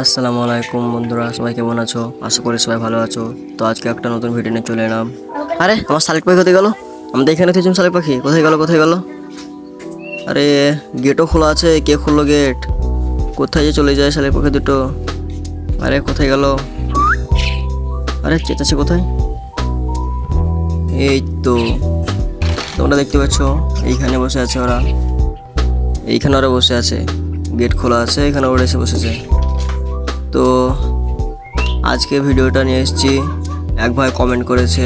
আসসালামু আলাইকুম বন্ধুরা, সবাই কেমন আছো? আশা করি সবাই ভালো আছো। তো আজকে একটা নতুন ভিডিও নিয়ে চলে এলাম। আরে, আমার শালিক পাখি কোথায় গেল? আমাদের এখানে থেকেছিলাম শালিক পাখি। কোথায় গেলো, কোথায় গেল? আরে গেটও খোলা আছে, কে খুললো গেট কোথায় যে চলে যায় শালিক পাখি দুটো? আরে, কোথায় গেল? আরে চেঁচাচ্ছে কোথায়? এই তো, তোমরা দেখতে পাচ্ছ, এইখানে বসে আছে ওরা। এইখানে ওরা বসে আছে। গেট খোলা আছে, এখানে ওরা এসে বসেছে। তো আজকে ভিডিওটা নিয়ে এসেছি। এক ভাই কমেন্ট করেছে।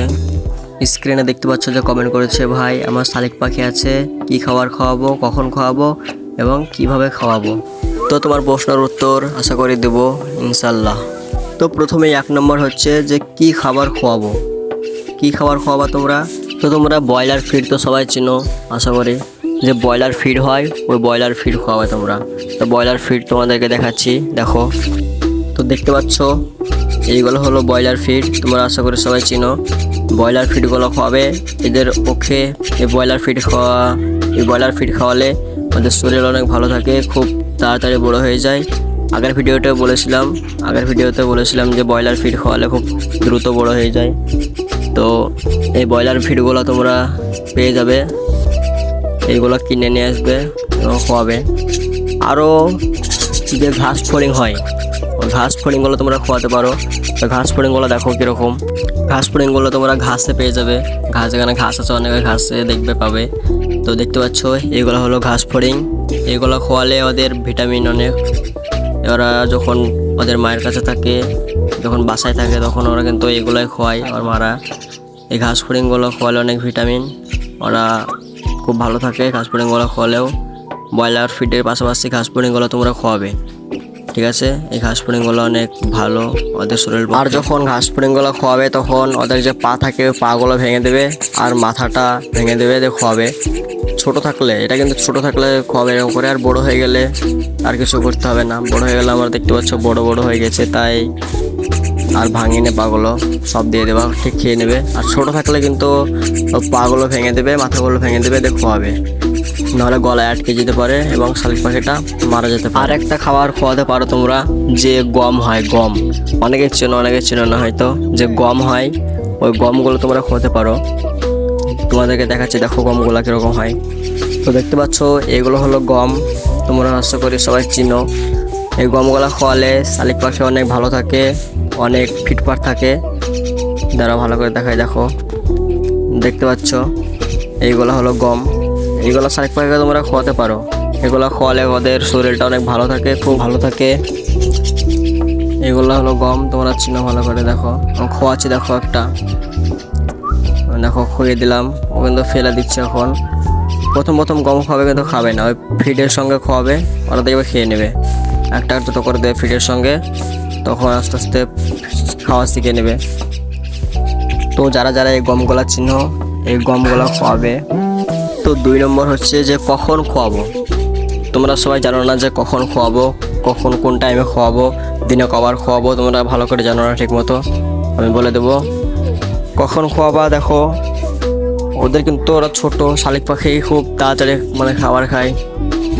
স্ক্রিনে দেখতে পাচ্ছ যে কমেন্ট করেছে, ভাই, আমার শালিক পাখি আছে, কি খাবার খাওয়াবো, কখন খাওয়াবো এবং কীভাবে খাওয়াবো? তো তোমার প্রশ্নের উত্তর আশা করি দেবো ইনশাল্লাহ তো প্রথমেই এক নম্বর হচ্ছে যে, কি খাবার খাওয়াবো কি খাবার খাওয়াবা তোমরা? তো তোমরা ব্রয়লার ফিড তো সবাই চিনো, আশা করি। যে ব্রয়লার ফিড হয়, ওই ব্রয়লার ফিড খাওয়াবে তোমরা। তো ব্রয়লার ফিড তোমাদেরকে দেখাচ্ছি, দেখো। তো দেখতে পাচ্ছ, এইগুলো হলো ব্রয়লার ফিড, তোমরা আশা করি সবাই চিনো। ব্রয়লার ফিডগুলো খাওয়াবে এদের পক্ষে এই ব্রয়লার ফিড খাওয়া, এই ব্রয়লার ফিড খাওয়ালে ওদের শরীর অনেক ভালো থাকে, খুব তাড়াতাড়ি বড় হয়ে যায়। আগের ভিডিওতে বলেছিলাম, আগের ভিডিওতে বলেছিলাম যে ব্রয়লার ফিড খাওয়ালে খুব দ্রুত বড় হয়ে যায়। তো এই ব্রয়লার ফিডগুলো তোমরা পেয়ে যাবে, এইগুলো কিনে নিয়ে আসবে, এবং খাওয়াবে। আরও যে ঘাস ফড়িং হয় ঘাস ফড়িংগুলো তোমরা খাওয়াতে পারো। তো ঘাস ফড়িংগুলো দেখো কীরকম। ঘাস ফড়িংগুলো তোমরা ঘাসে পেয়ে যাবে। ঘাস এখানে ঘাস আছে, অনেক ঘাসে দেখবে, পাবে। তো দেখতে পাচ্ছ, এগুলো হলো ঘাস ফড়িং। এগুলো খোয়ালে ওদের ভিটামিন অনেক। ওরা যখন ওদের মায়ের কাছে থাকে, যখন বাসায় থাকে, তখন ওরা কিন্তু এগুলোই খোয়ায় ওর মারা। এই ঘাস ফড়িংগুলো খোয়ালে অনেক ভিটামিন। ওরা খুব ভালো থাকে ঘাস ফড়িংগুলো খোয়ালেও। ব্রয়লার ফিডের পাশাপাশি ঘাস ফড়িংগুলো তোমরা খোয়াবে। ঠিক আছে? এই ঘাস ফড়িংগুলো অনেক ভালো, ওদের শরীর আর যখন ঘাস ফড়িংগুলো খোয়াবে, তখন ওদের যে পা থাকে পাগুলো ভেঙে দেবে, আর মাথাটা ভেঙে দেবে দিয়ে খোয়াবে। ছোট থাকলে, এটা কিন্তু ছোট থাকলে খোয়াবে এরকম করে, আর বড় হয়ে গেলে আর কিছু করতে হবে না। বড় হয়ে গেলে আমরা দেখতে পাচ্ছ, বড় বড় হয়ে গেছে, তাই আর ভাঙিয়ে নে পাগুলো। সব দিয়ে দেবা, ঠিক খেয়ে নেবে। আর ছোট থাকলে কিন্তু পাগুলো ভেঙে দেবে, মাথাগুলো ভেঙে দেবে দিয়ে খোয়াবে। নাহলে গলায় আটকে যেতে পারে এবং শালিক পাখিটা মারা যেতে পারে। আর একটা খাবার খোয়াতে পারো তোমরা, যে গম হয় গম। অনেকে চেনো অনেকে চেনো না হয়তো। যে গম হয়, ওই গমগুলো তোমরা খোয়াতে পারো। তোমাদেরকে দেখাচ্ছি, দেখো গমগুলো কীরকম হয়। তো দেখতে পাচ্ছ, এগুলো হলো গম। তোমরা আশা করি সবাই চিনো। এই গমগুলো খাওয়ালে শালিক পাখি অনেক ভালো থাকে, অনেক ফিটফাট থাকে। যারা ভালো করে দেখায় দেখো। দেখতে পাচ্ছ, এইগুলো হলো গম। এইগুলো শালিক পাখিকে তোমরা খাওয়াতে পারো। এগুলো খাওয়ালে ওদের শরীরটা অনেক ভালো থাকে, খুব ভালো থাকে। এগুলো হলো গম, তোমরা চিনো ভালো করে, দেখো। খোয়াচ্ছি, দেখো একটা। দেখো খুঁয়ে দিলাম। ও কিন্তু ফেলে দিচ্ছে এখন। প্রথম প্রথম গম খাবে কিন্তু খাবে না। ওই ফিডের সঙ্গে খাওয়াবে ওরা দেখবে খেয়ে নেবে। একটা একটা করে দেবে ফিডের সঙ্গে। তখন আস্তে আস্তে খাওয়া শিখে নেবে। তো যারা যারা এই গমগুলা চিহ্ন এই গমগুলা খাওয়াবে তো দুই নম্বর হচ্ছে যে কখন খাওয়াবো তোমরা সবাই জানো না যে কখন খাওয়াবো কখন কোন টাইমে খাওয়াবো দিনে কবার খাওয়াবো তোমরা ভালো করে জানো না ঠিক মতো আমি বলে দেবো, কখন খাওয়াবা দেখো, ওদের কিন্তু ওরা ছোট, শালিক পাখি খুব তাড়াতাড়ি মানে খাবার খায়।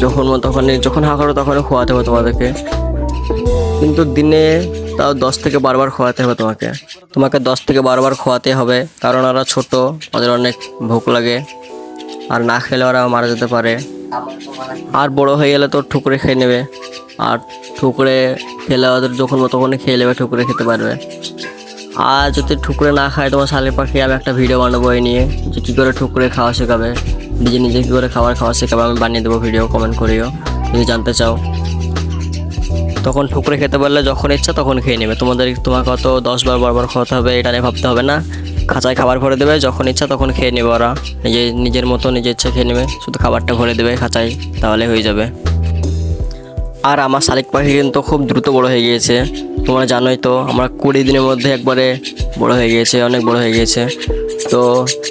যখন তখনই, যখন হা করো তখনই খোয়াতে হবে তোমাদেরকে। কিন্তু দিনে তাও দশ থেকে বারবার খোয়াতে হবে তোমাকে। তোমাকে দশ থেকে বারবার খোয়াতে হবে, কারণ ওরা ছোট, ওদের অনেক ভোক লাগে। আর না খেলে ওরা মারা যেতে পারে। আর বড় হয়ে গেলে তো ঠুকরে খেয়ে নেবে। আর ঠুকরে খেলে ওদের যখন তখনই খেয়ে নেবে, ঠুকরে খেতে পারবে। আর যদি ঠুকরে না খায়, তোমার শালিক পাখি, আমি একটা ভিডিও বানাবো এই নিয়ে, যে কী করে ঠুকরে খাওয়া শেখাবে। নিজে নিজে কী করে খাবার খাওয়া শেখাবে, আমি বানিয়ে দেবো ভিডিও কমেন্ট করিও। যদি জানতে চাও। তখন ঠুকরে খেতে পারলে যখন ইচ্ছা তখন খেয়ে নেবে। তোমাদের তোমাকে অত দশ বার, বারবার খাওয়াতে হবে, এটা নিয়ে ভাবতে হবে না। খাঁচায় খাবার ভরে দেবে, যখন ইচ্ছা তখন খেয়ে নেবে ওরা। নিজে, নিজের মতো নিজের ইচ্ছা খেয়ে নেবে, শুধু খাবারটা ভরে দেবে খাঁচায়, তাহলে হয়ে যাবে। আর আমার শালিক পাখি কিন্তু খুব দ্রুত বড় হয়ে গিয়েছে। তোমরা জানোই তো, আমরা কুড়ি দিনের মধ্যে একবারে বড় হয়ে গিয়েছে, অনেক বড় হয়ে গিয়েছে। তো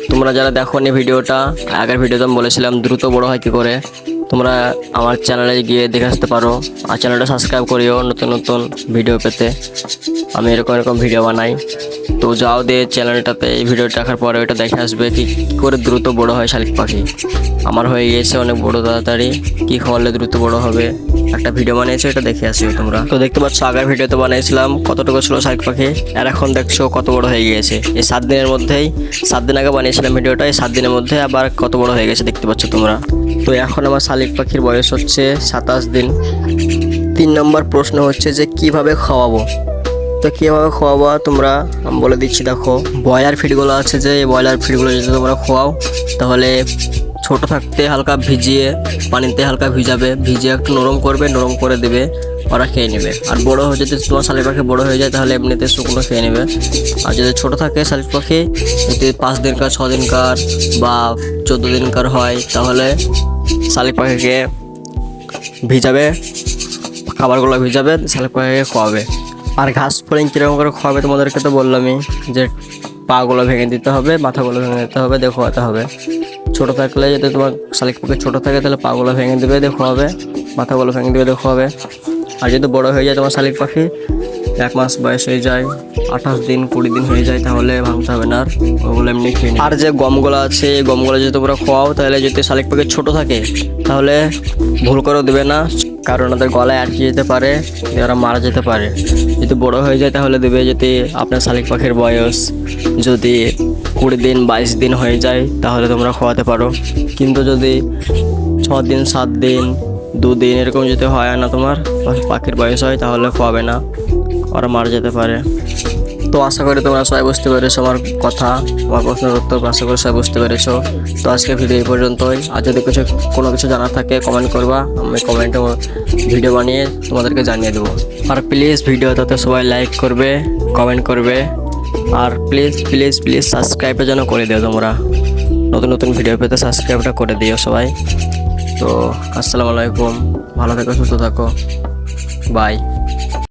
তোমরা যারা দেখো নি ভিডিওটা, আগের ভিডিওতে আমি বলেছিলাম, দ্রুত বড় হয় কী করে? তোমরা আমার চ্যানেলে গিয়ে দেখে আসতে পারো। আর চ্যানেলটা সাবস্ক্রাইব করিও নতুন নতুন ভিডিও পেতে। আমি এরকম এরকম ভিডিও বানাই। তো যাও দিয়ে চ্যানেলটাতে এই ভিডিও দেখার পরে ওটা দেখে আসবে কি, কী করে দ্রুত বড় হয় শালিক পাখি। আমার হয়ে গিয়েছে অনেক বড় তাড়াতাড়ি। কী খাওয়ালে দ্রুত বড় হবে? একটা ভিডিও বানিয়েছে, এটা দেখে আসিও তোমরা। তো দেখতে পাচ্ছ, আগের ভিডিওতে বানিয়েছিলাম কতটুকু ছিল শালিক পাখি। আর এখন দেখছ কত বড় হয়ে গিয়েছে। এই সাত দিনের মধ্যেই, সাত দিন আগে বানিয়েছিলাম ভিডিওটা এই সাত দিনের মধ্যে আবার কত বড় হয়ে গেছে দেখতে পাচ্ছ তোমরা। তো এখন আমার শালিক পাখির বয়স হচ্ছে সাতাশ দিন। তিন নম্বর প্রশ্ন হচ্ছে যে, কীভাবে খাওয়াবো? তো কীভাবে খাওয়াবো তোমরা? আমি বলে দিচ্ছি, দেখো, ব্রয়লার ফিডগুলো আছে যে, এই ব্রয়লার ফিডগুলো যদি তোমরা খোয়াও তাহলে ছোট থাকতে হালকা ভিজিয়ে, পানিতে হালকা ভিজাবে, ভিজিয়ে একটু নরম করবে, নরম করে দেবে। ওরা খেয়ে নেবে। আর বড় হয়ে যদি তোমার শালিক পাখি বড় হয়ে যায়, তাহলে এমনিতে শুকনো খেয়ে নেবে। আর যদি ছোট থাকে শালিক পাখি, যদি পাঁচ দিনকার, ছ দিনকার বা চোদ্দ দিনকার হয়, তাহলে শালিক পাখিকে ভিজাবে, খাবারগুলো ভিজাবে, শালিক পাখিকে খাওয়াবে আর ঘাস ফলিং কীরকম করে খাওয়াবে তোমাদেরকে তো বললামই, যে পাগুলো ভেঙে দিতে হবে, মাথাগুলো ভেঙে দিতে হবে, দিয়ে খাওয়াতে হবে। ছোটো থাকলে যদি তোমার শালিক পাখি ছোটো থাকে, তাহলে পাগুলো ভেঙে দেবে, দিয়ে খাওয়াবে মাথাগুলো ভেঙে দেবে, দিয়ে খাওয়াবে আর যদি বড় হয়ে যায় তোমার শালিক পাখি, এক মাস বয়স হয়ে যায়, আঠাশ দিন, কুড়ি দিন হয়ে যায়, তাহলে ভাঙতে হবে না আর। ওগুলো এমনি খেয়ে। আর যে গমগুলো আছে, এই গমগুলো যদি তোমরা খোয়াও, তাহলে যদি শালিক পাখি ছোটো থাকে, তাহলে ভুল করেও দেবে না। কারণ ওদের গলায় আটকে যেতে পারে ওরা মারা যেতে পারে। যদি বড় হয়ে যায়, তাহলে দেবে যদি আপনার শালিক পাখির বয়স যদি কুড়ি দিন, বাইশ দিন হয়ে যায়, তাহলে তোমরা খোয়াতে পারো। কিন্তু যদি ছ দিন সাত দিন দুদিন এরকম যদি হয় না তোমার পাখির বয়স হয় তাহলে খাওয়াবে না ওরা মারা যেতে পারে। তো আশা করি তোমরা সবাই বুঝতে পেরেছ আমার কথা আমার প্রশ্নের উত্তর আশা করি সবাই বুঝতে পেরেছ। তো আজকে ভিডিও এই পর্যন্তই। আর যদি কিছু, কোনো কিছু জানার থাকে কমেন্ট করবা, আমি কমেন্টে ভিডিও বানিয়ে তোমাদেরকে জানিয়ে দেবো। আর প্লিজ ভিডিওটাতে সবাই লাইক করবে কমেন্ট করবে। আর প্লিজ প্লিজ প্লিজ সাবস্ক্রাইবটা যেন করে দিও তোমরা। নতুন নতুন ভিডিও পেতে সাবস্ক্রাইবটা করে দিও সবাই। তো আসসালামু আলাইকুম। ভালো থেকো সুস্থ থাকো। বাই